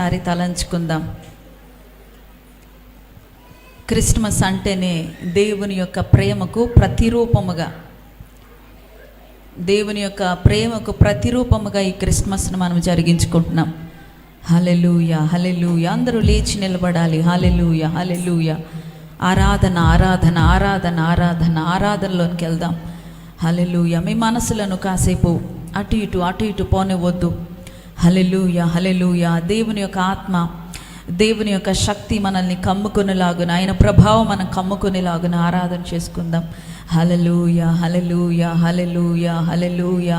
ఒక్కసారి తలంచుకుందాం. క్రిస్మస్ అంటేనే దేవుని యొక్క ప్రేమకు ప్రతిరూపముగా. దేవుని యొక్క ప్రేమకు ప్రతిరూపముగా ఈ క్రిస్మస్ను మనం జరిగించుకుంటున్నాం. హలెలూయ హలెలూయ అందరూ లేచి నిలబడాలి. హలెలూయ హలెలూయ ఆరాధన ఆరాధన ఆరాధన ఆరాధన. ఆరాధనలోనికి వెళ్దాం హలెలూయ మీ మనసులను కాసేపు అటు ఇటు అటు ఇటు పోనివ్వద్దు. హలెలూయ హలెలూయ దేవుని యొక్క ఆత్మ దేవుని యొక్క శక్తి మనల్ని కమ్ముకునేలాగున ఆయన ప్రభావం మనం కమ్ముకునేలాగున ఆరాధన చేసుకుందాం. హలలుయ హలలుయ హలలుయ హలలుయ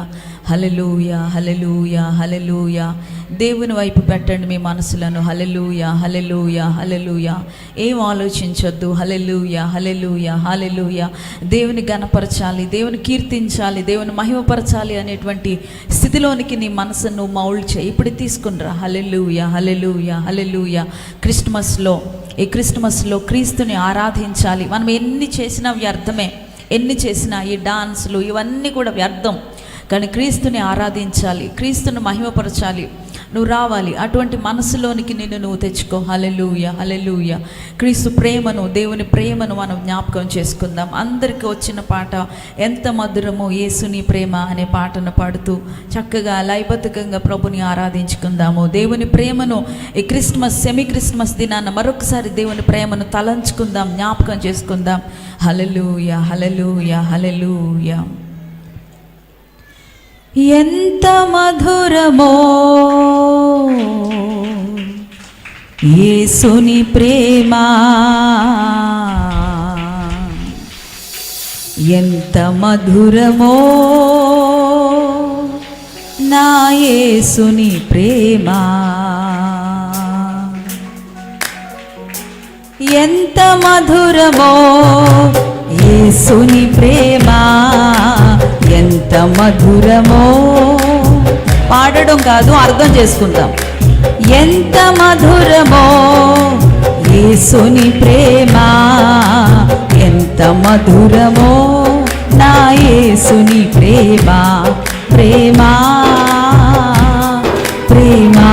హలలుయ హలలుయ హలలుయ దేవుని వైపు పెట్టండి మీ మనసులను. హలలుయ హలలుయ హలలుయ ఏం ఆలోచించొద్దు. హలలుయ హలలుయ హలలుయ దేవుని గణపరచాలి దేవుని కీర్తించాలి దేవుని మహిమపరచాలి అనేటువంటి స్థితిలోనికి నీ మనసును మౌల్డ్ చేయి. ఇప్పుడు తీసుకునిరా హలెలుయ హలెలుయ హలెలుయ క్రిస్మస్లో ఈ క్రిస్మస్లో క్రీస్తుని ఆరాధించాలి. మనం ఎన్ని చేసినా వ్యర్థమే. ఎన్ని చేసినా ఈ డాన్సులు ఇవన్నీ కూడా వ్యర్థం. కానీ క్రీస్తుని ఆరాధించాలి క్రీస్తుని మహిమపరచాలి నువ్వు రావాలి. అటువంటి మనసులోనికి నిన్ను నువ్వు తెచ్చుకో. హలెలూయ హలెలూయ క్రీస్తు ప్రేమను దేవుని ప్రేమను మనం జ్ఞాపకం చేసుకుందాం. అందరికీ వచ్చిన పాట ఎంత మధురమో యేసుని ప్రేమ అనే పాటను పాడుతూ చక్కగా లయబద్ధకంగా ప్రభుని ఆరాధించుకుందాము. దేవుని ప్రేమను ఈ క్రిస్మస్ సెమీ క్రిస్మస్ దినాన మరొకసారి దేవుని ప్రేమను తలంచుకుందాం జ్ఞాపకం చేసుకుందాం. హలెలూయ హలెలూయ హలెలూయ ఎంత మధురమో. యేసుని ప్రేమ. ఎంత మధురమో. నా యేసుని ప్రేమ. ఎంత మధురమో. యేసుని ప్రేమ. ఎంత మధురమో. పాడడం కాదు అర్థం చేసుకుందాం. ఎంత మధురమో. యేసుని ప్రేమ. ఎంత మధురమో. నా యేసుని ప్రేమ. ప్రేమ. ప్రేమ.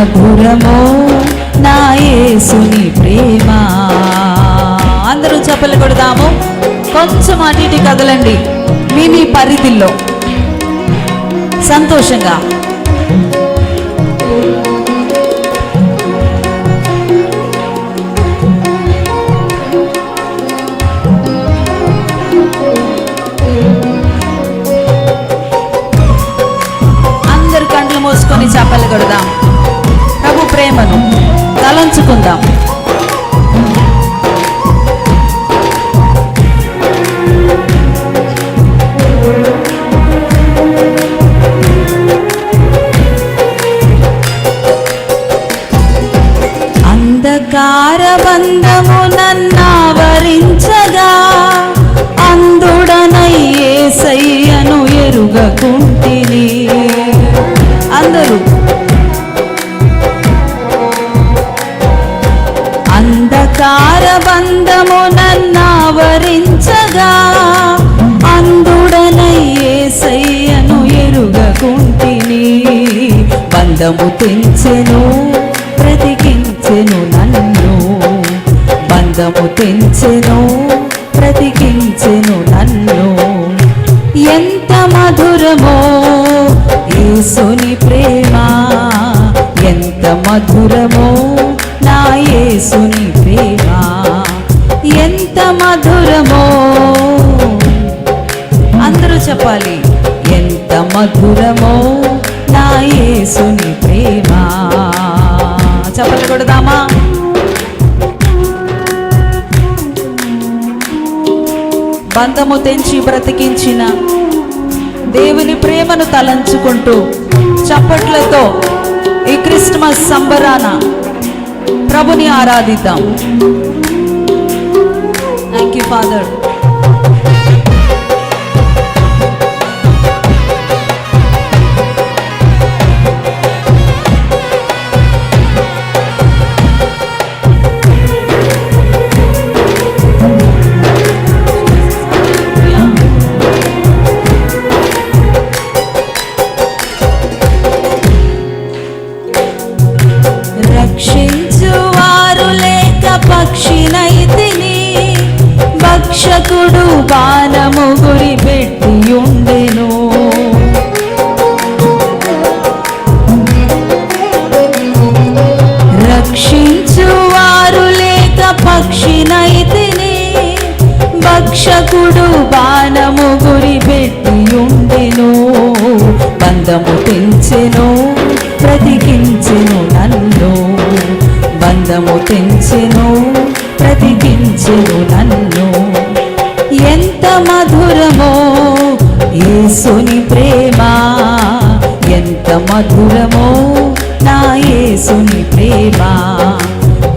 మధురమో నా యేసుని ప్రేమ. అందరూ చెప్పలు కొడదాము. కొంచెం అటు కదలండి. మీ మీ పరిధిలో. సంతోషంగా. అందరు కండ్లు మోసుకొని చెప్పలు కొడదాం. తలంచుకుందాం. అంధకార బంధము నన్నావరించగా అందుడనయ్యే సయ్యను నన్నావరించగా అందుడనయ్యే సయ్యను ఎరుగకుంటిని బంధము తెంచెను బ్రతికించెను నన్ను. బంధము తెంచెను బ్రతికించెను నన్ను. ఎంత మధురమో యేసుని ప్రేమ. ఎంత మధురమో నా యేసుని ప్రేమ. ఎంత మధురమో? అందరూ చెప్పాలి ఎంత మధురమో? నా యేసుని ప్రేమ. చెప్పలు కొడదామా బంధము తెంచి బ్రతికించిన దేవుని ప్రేమను తలంచుకుంటూ చప్పట్లతో ఈ క్రిస్మస్ సంబరాన ప్రభుని ఆరాధిద్దాం. థ్యాంక్ యూ ఫాదర్ రక్షకుడు బాణము గురి పెట్టి ఉండెను రక్షించువారు లేక పక్షినైతిని భక్షకుడు బాణము గురి పెట్టి ఉండెను బంధము తెంచెను ప్రతికించెను నన్ను. బంధము తెంచెను ప్రతికించెను నన్ను. యేసుని ప్రేమ ఎంత మధురమో నా యేసుని ప్రేమ.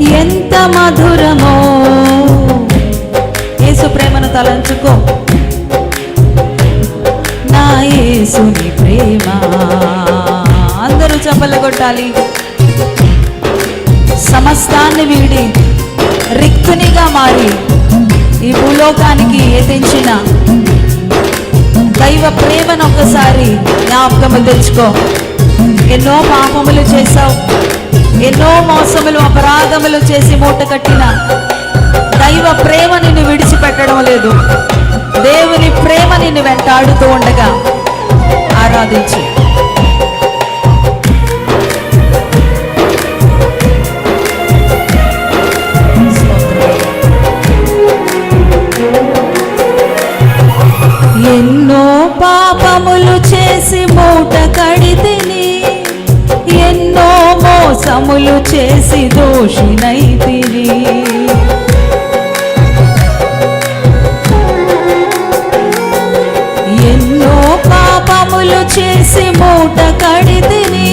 ఎంత మధురమో. యేసు ప్రేమను తలంచుకో. నా యేసుని ప్రేమ. అందరూ చప్పలు కొట్టాలి. సమస్తాన్ని వీడి రిక్తునిగా మారి ఈ భూలోకానికి ఏతించిన దైవ ప్రేమను ఒక్కసారి జ్ఞాపకము తెచ్చుకో ఎన్నో పాపములు చేశావు. ఎన్నో మోసములు అపరాధములు చేసి మూట కట్టిన దైవ ప్రేమ నిన్ను విడిచిపెట్టడం లేదు. దేవుని ప్రేమ నిన్ను వెంటాడుతూ ఉండగా ఆరాధించు. చేసి దోషినైతిని ఎన్నో పాపములు చేసి మూట కడితిని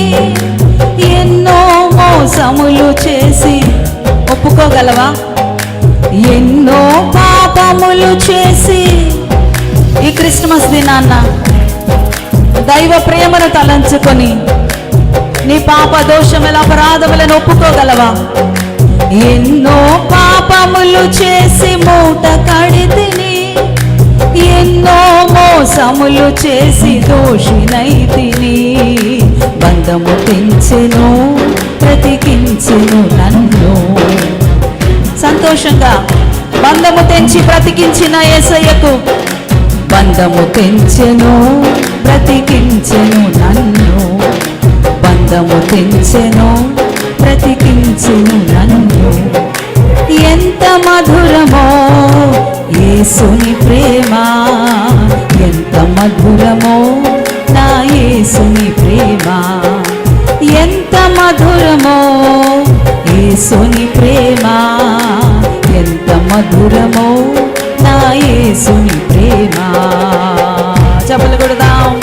ఎన్నో మోసములు చేసి ఒప్పుకోగలవా? ఎన్నో పాపములు చేసి ఈ క్రిస్మస్ దినాన్న దైవ ప్రేమను తలంచుకొని నీ పాప దోషముల అపరాధములను ఒప్పుకోగలవా? ఎన్నో పాపములు చేసి మూట కడితిని ఎన్నో మోసములు చేసి దోషినైతిని బంధము తెంచెను ప్రతికించెను నన్ను. సంతోషంగా బంధము తెంచి బ్రతికించిన ఏసయ్యకు బంధము తెంచెను బ్రతికించెను నన్ను. బంధము పెంచెను ప్రతికించు నన్ను. ఎంత మధురమో యేసుని ప్రేమ ఎంత మధురమో నా యేసుని ప్రేమ. ఎంత మధురమో యేసుని ప్రేమ ఎంత మధురమో నా యేసుని ప్రేమ. చెప్పలు కొడదాం.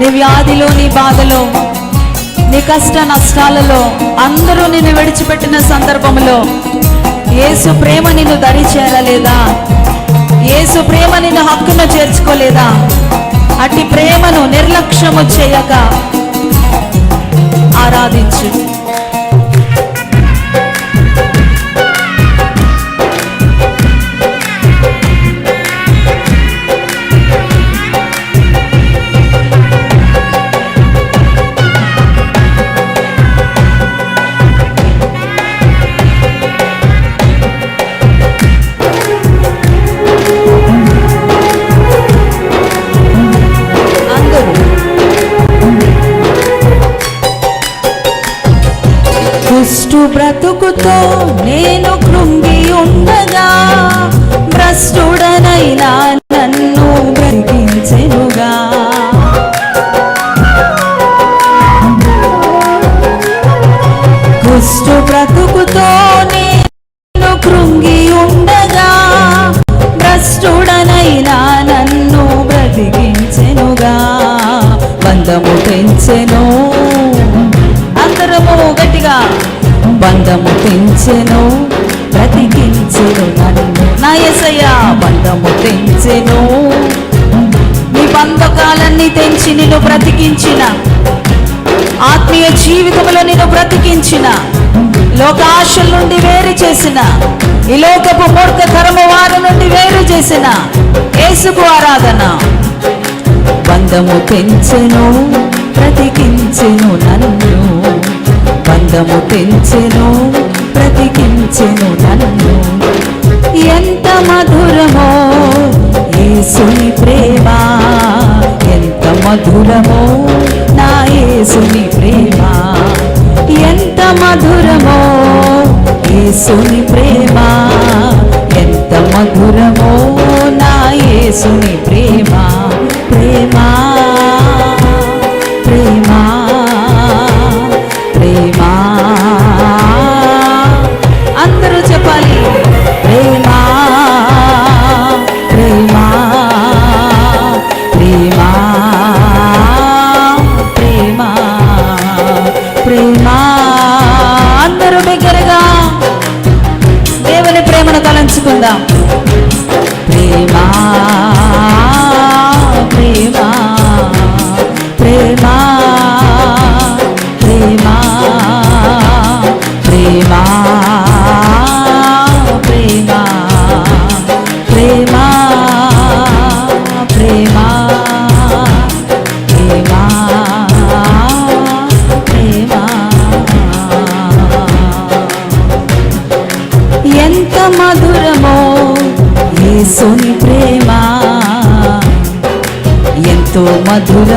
నీ వ్యాధిలో నీ బాధలో నీ కష్ట నష్టాలలో అందరూ నిన్ను విడిచిపెట్టిన సందర్భంలో ఏసు ప్రేమ నిన్ను దరి చేరలేదా? ఏసు ప్రేమ నిన్ను హక్కును చేర్చుకోలేదా? అట్టి ప్రేమను నిర్లక్ష్యము చేయక ఆరాధించు. బ్రతుకుతో నేను కృంగి ఉండగా భ్రష్టుడనైనా తెంచెను బ్రతికించెను నన్ను నా ఎసయ్య బంధము తెంచెను. నీ బంధకాలన్నీ తెంచి నిన్ను బ్రతికించిన ఆత్మీయ జీవితంలో నిన్ను బ్రతికించిన లోకాశల నుండి వేరు చేసిన ఈ లోకపు మూర్ఖకరము వారి నుండి వేరు చేసిన యేసుకు ఆరాధన. బంధము తెంచెను బ్రతికించెను నన్ను. బంధము తెంచెను బ్రతికించెను నన్ను ఎంత మధురమో యేసుని ప్రేమ. ఎంత మధురమో నా యేసుని ప్రేమ. ఎంత మధురమో యేసుని ప్రేమ. ఎంత మధురమో నా యేసుని ప్రేమ. చెప్పుకుందాం ప్రేమా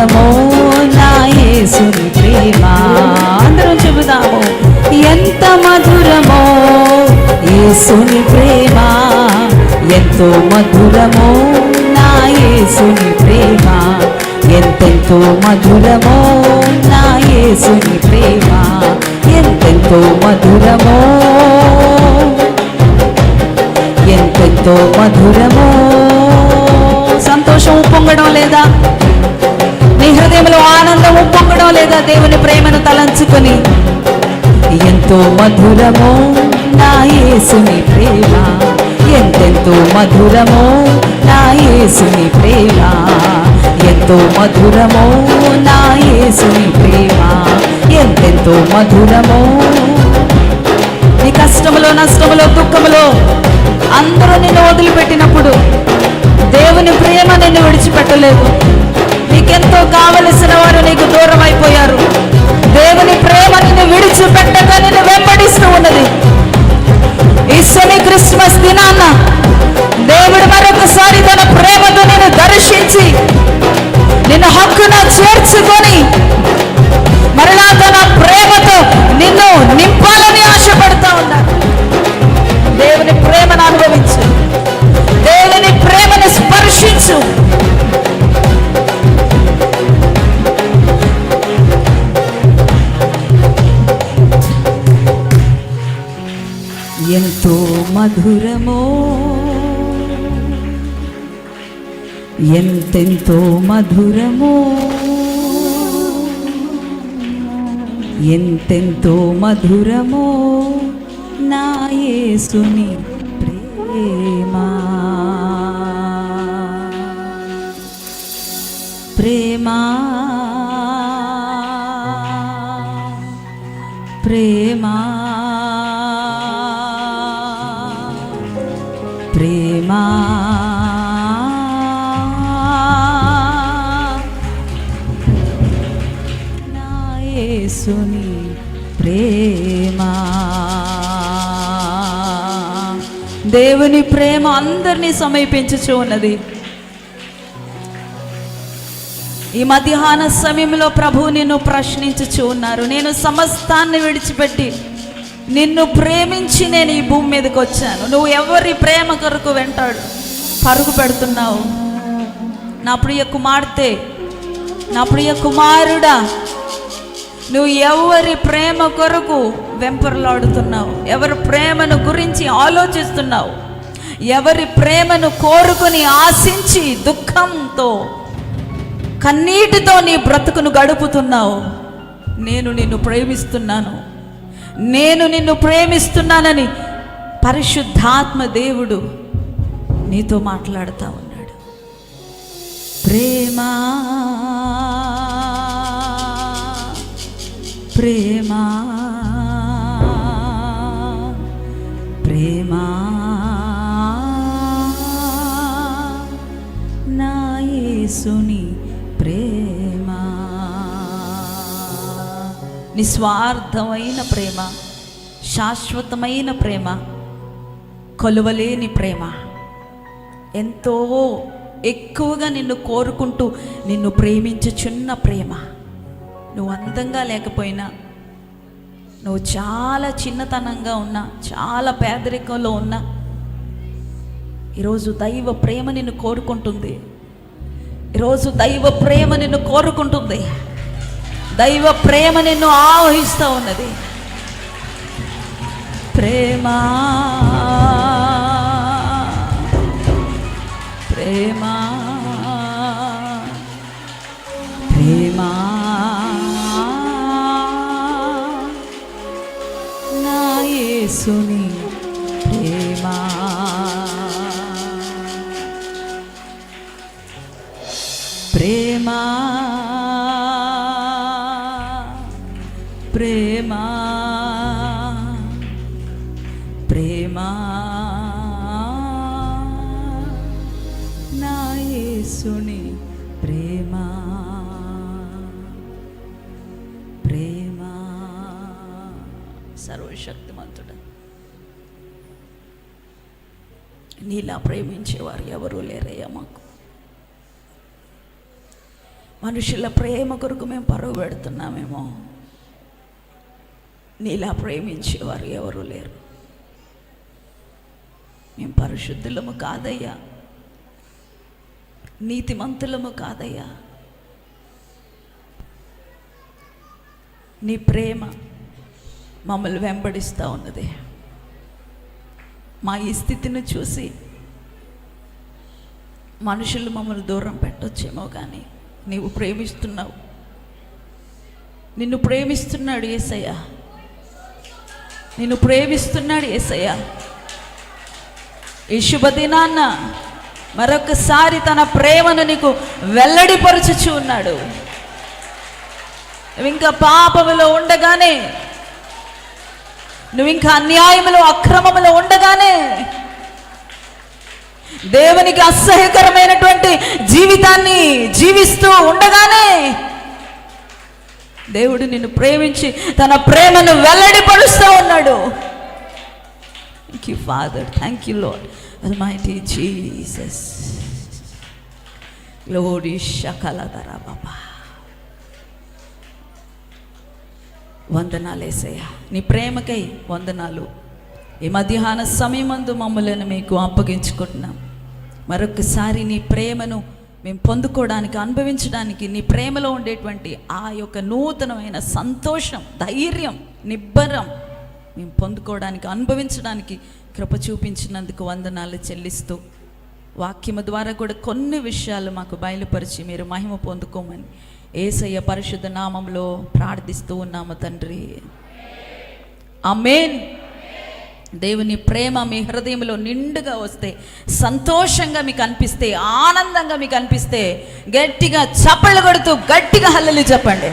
మధురమో నా యేసుని ప్రేమ. అందరం చెబుదాము ఎంత మధురమో యేసుని ప్రేమ. ఎంతో మధురమో నా యేసుని ప్రేమ. ఎంతెంతో మధురమో నా యేసుని ప్రేమ. ఎంతెంతో మధురమో ఎంతెంతో మధురమో. సంతోషం పొంగడం లేదా? హృదయంలో ఆనందం ఉప్పొంగడం లేదా దేవుని ప్రేమను తలంచుకొని ఎంతో మధురమో నా యేసుని ప్రేమ. ఎంతెంతో మధురమో నా యేసుని ప్రేమ. ఎంతో మధురమో నా యేసుని ప్రేమ. ఎంతెంతో మధురమో. నీ కష్టములో నష్టములో దుఃఖములో అందరూ నిన్ను వదిలిపెట్టినప్పుడు దేవుని ప్రేమ నిన్ను విడిచిపెట్టలేదు నీకెంతో కావలసిన వారు నీకు దూరం అయిపోయారు దేవుని ప్రేమ నిన్ను విడిచిపెట్టక నిన్ను వెంబడిస్తూ ఉన్నది. ఈ శని క్రిస్మస్ దినాన్న దేవుడు మరొకసారి తన ప్రేమతో నిన్ను దర్శించి నిన్ను హక్కున చేర్చుకొని ఎంతెంతో మధురమో. ఎంతెంతో మధురమో నా యేసుని ప్రేమ. దేవుని ప్రేమ అందరినీ సమీపించుచు ఉన్నది. ఈ మధ్యాహ్న సమయంలో ప్రభు నిన్ను ప్రశ్నించుచు ఉన్నారు. నేను సమస్తాన్ని విడిచిపెట్టి నిన్ను ప్రేమించి నేను ఈ భూమి మీదకి వచ్చాను. నువ్వు ఎవరి ప్రేమ కొరకు వెంటాడు పరుగు పెడుతున్నావు? నా ప్రియ కుమార్తె నా ప్రియ కుమారుడా నువ్వు ఎవరి ప్రేమ కొరకు వెంపర్లాడుతున్నావు? ఎవరి ప్రేమను గురించి ఆలోచిస్తున్నావు? ఎవరి ప్రేమను కోరుకుని ఆశించి దుఃఖంతో కన్నీటితో నీ బ్రతుకును గడుపుతున్నావు? నేను నిన్ను ప్రేమిస్తున్నాను. నేను నిన్ను ప్రేమిస్తున్నానని పరిశుద్ధాత్మ దేవుడు నీతో మాట్లాడుతూ ఉన్నాడు. ప్రేమా ప్రేమా. ప్రేమ. నా యేసుని ప్రేమ. నిస్వార్థమైన ప్రేమ శాశ్వతమైన ప్రేమ కొలువలేని ప్రేమ. ఎంతో ఎక్కువగా నిన్ను కోరుకుంటూ నిన్ను ప్రేమించుచున్న ప్రేమ. నువ్వు అందంగా లేకపోయినా నువ్వు చాలా చిన్నతనంగా ఉన్నా చాలా పేదరికంలో ఉన్నా ఈరోజు దైవ ప్రేమ నిన్ను కోరుకుంటుంది. ఈరోజు దైవ ప్రేమ నిన్ను కోరుకుంటుంది. దైవ ప్రేమ నిన్ను ఆవహిస్తూ ఉన్నది. ప్రేమ. ప్రేమ. యేసుని ప్రేమ ప్రేమ మనుషుల ప్రేమ కొరకు మేము పరుగు పెడుతున్నామేమో. నీలా ప్రేమించేవారు ఎవరు లేరు. మేము పరిశుద్ధులము కాదయ్యా. నీతిమంతులము కాదయ్యా. నీ ప్రేమ మమ్మల్ని వెంబడిస్తూ ఉన్నది. మా ఈ స్థితిని చూసి మనుషులు మమ్మల్ని దూరం పెట్టొచ్చేమో కానీ నీవు ప్రేమిస్తున్నావు. నిన్ను ప్రేమిస్తున్నాడు ఏసయ్య. నిన్ను ప్రేమిస్తున్నాడు ఏసయ్య. ఈ శుభదినాన్న మరొకసారి తన ప్రేమను నీకు వెల్లడిపరచుచు ఉన్నాడు. నువ్వు ఇంకా పాపములో ఉండగానే నువ్వు ఇంకా అన్యాయములో అక్రమములో ఉండగానే దేవునికి అసహ్యకరమైనటువంటి జీవితాన్ని జీవిస్తూ ఉండగానే దేవుడు నిన్ను ప్రేమించి తన ప్రేమను వెల్లడిపరుస్తూ ఉన్నాడు. Thank you father thank you lord mighty Jesus glory శకలధర బాబా వందనాలు ఏసయ్యా. నీ ప్రేమకై వందనాలు. ఈ మధ్యాహ్న సమయమందు మమ్మలను మీకు అప్పగించుకుంటున్నాం. మరొకసారి నీ ప్రేమను మేము పొందుకోవడానికి అనుభవించడానికి నీ ప్రేమలో ఉండేటువంటి ఆ యొక్క నూతనమైన సంతోషం ధైర్యం నిబ్బరం మేము పొందుకోవడానికి అనుభవించడానికి కృప చూపించినందుకు వందనాలు చెల్లిస్తూ వాక్యము ద్వారా కూడా కొన్ని విషయాలు మాకు బయలుపరిచి మీరు మహిమ పొందుకోమని ఏసయ్య పరిశుద్ధ నామంలో ప్రార్థిస్తూ ఉన్నాము తండ్రి. అమేన్ దేవుని ప్రేమ మీ హృదయంలో నిండుగా వస్తే సంతోషంగా మీకు అనిపిస్తే ఆనందంగా మీకు అనిపిస్తే గట్టిగా చప్పళ్ళు కొడుతూ గట్టిగా హల్లలు చెప్పండి.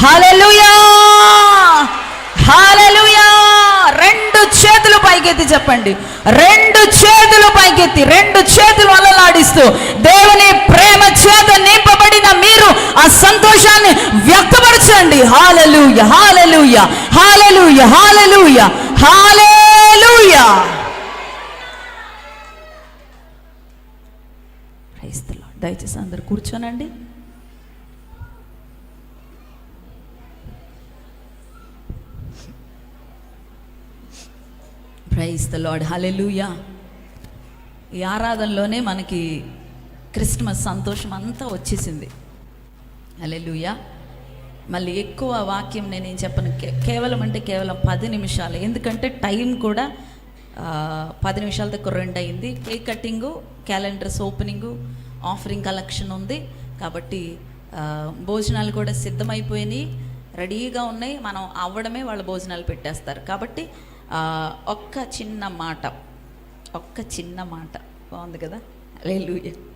హల్లెలూయా! హల్లెలూయా! రెండు చేతులు పైకెత్తి చెప్పండి. రెండు చేతులు పైకెత్తి రెండు చేతులు అలలాడిస్తూ దేవుని ప్రేమ చేత నింపబడిన మీరు ఆ సంతోషాన్ని వ్యక్తపరచండి. Hallelujah hallelujah hallelujah hallelujah hallelujah. క్రైస్తలో దయచేసి అందరు కూర్చోనండి. ప్రైజ్ ద లాడ్ హలెలుయా ఈ ఆరాధనలోనే మనకి క్రిస్మస్ సంతోషం అంతా వచ్చేసింది. హలెలుయా మళ్ళీ ఎక్కువ వాక్యం నేనేం చెప్పను. కే- కేవలం అంటే కేవలం పది నిమిషాలు. ఎందుకంటే టైం కూడా పది నిమిషాల దగ్గర రెండు అయింది cake cutting calendars opening offering collection ఉంది. కాబట్టి భోజనాలు కూడా సిద్ధమైపోయినాయి. రెడీగా ఉన్నాయి. మనం అవ్వడమే వాళ్ళ భోజనాలు పెట్టేస్తారు. కాబట్టి ఒక్క చిన్న మాట. ఒక్క చిన్న మాట. బాగుంది కదా? లేలు